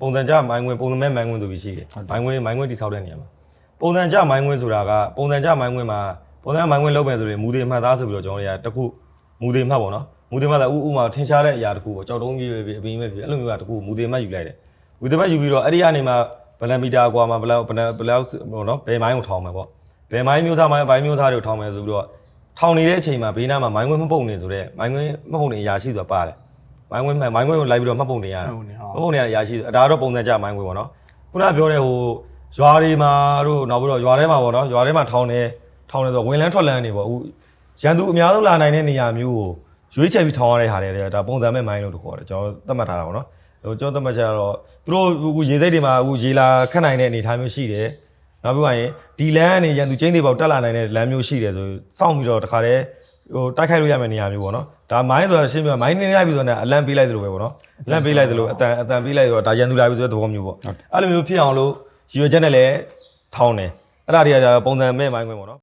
ပုံစံကြမိုင်းဝင်ပုံစံမဲ့မိုင်းဝင်ဆိုပြီးရှိတယ်မိုင်းဝင်မိုင်းဝင်တိဆောက်တဲ့နေရာမှာပုံစံကြမိုင်းဝင်ဆိုတာကပုံစံကြမိုင်းဝင်မှာပုံစံမိုင်းဝင်လုပ်မယ်ဆိုရင်မူတွေမှတ်သားဆိုပြီးတော့ကျွန်တော်တွေကတခုမူတွေမှတ်ပေါ့နော်မူတွေမှတ်တာဥဥမာထင်ရှားတဲ့အရာတခုပေါ့ကြောက်တုံးကြီးပဲအပင်းပဲဖြစ်အဲ့လိုမျိုးကတခုမူတွေမှတ်ယူလိုက်တယ်မူတွေမှတ်ယူပြီးတော့အဲ့ဒီကနေမှဘယ်လမီတာကွာမှာဘယ်လောက်ဘယ်လောက်ဘယ်လောက်ဟိုနော်ဘယ်မိုင်းကိုထောင်းမယ်ပေါ့ဘယ်မိုင်းမျိုးစားမိုင်းဘိုင်းမျိုးစားတွေကိုထောင်းမယ်ဆိုပြီးတော့ထောင်နေတဲ့အချိန်မှာဘေးနားမှာမိုင်းဝင်မပုတ်နေဆိုတော့မိုင်းဝင်မပုတ်နေအရာရှိဆိုတာပါတယ် မိုင်းဝင်မိုင်းဝင်ကိုလိုက်ပြီးတော့မှတ်ပုတ်နေရတာဟုတ်နေဟုတ်မဟုတ်နေရအရာရှိတယ်ဒါကတော့ပုံစံကြမိုင်းဝင်ပေါ့နော်ခုနကပြောတဲ့ဟိုရွာတွေမှာတို့နောက်ပြီးတော့ရွာထဲမှာပေါ့နော်ရွာထဲမှာထောင်းနေထောင်းနေဆိုဝင်လန်းထွက်လန်းနေပေါ့အခုရန်သူအများဆုံးလာနိုင်တဲ့နေရာမျိုးကိုရွေးချယ်ပြီးထောင်းရတဲ့ဟာတွေဒါပုံစံမဲ့မိုင်းလို့တခေါ်တယ်ကျွန်တော်သတ်မှတ်ထားတာပေါ့နော်ဟိုကျွန်တော်သတ်မှတ်ချက်ကတော့သူတို့အခုရေစိတ်တွေမှာအခုရေလာခတ်နိုင်တဲ့အနေအထားမျိုးရှိတယ်နောက်ပြီးရင်ဒီလမ်းကနေရန်သူချင်းတွေပေါက်တက်လာနိုင်တဲ့လမ်းမျိုးရှိတယ်ဆိုစောင့်ပြီးတော့တခါတည်း ဟိုတိုက်ခိုက်လို့ရမယ့်နေရာမျိုးပေါ့နော်ဒါမိုင်းဆိုတာရှင်းပြမိုင်းနေရပြီဆိုတော့အလန့်ပေးလိုက်သလိုပဲပေါ့နော်အလန့်ပေးလိုက်သလိုအတန်အတန်ပေးလိုက်တော့ဒါရန်သူလာပြီဆိုတဲ့သဘောမျိုးပေါ့အဲ့လိုမျိုးဖြစ်အောင်လို့ရည်ရွယ်ချက်နဲ့လည်းထောင်းတယ်အဲ့ဒါတွေကပုံစံမဲ့မိုင်းခွင်ပေါ့နော်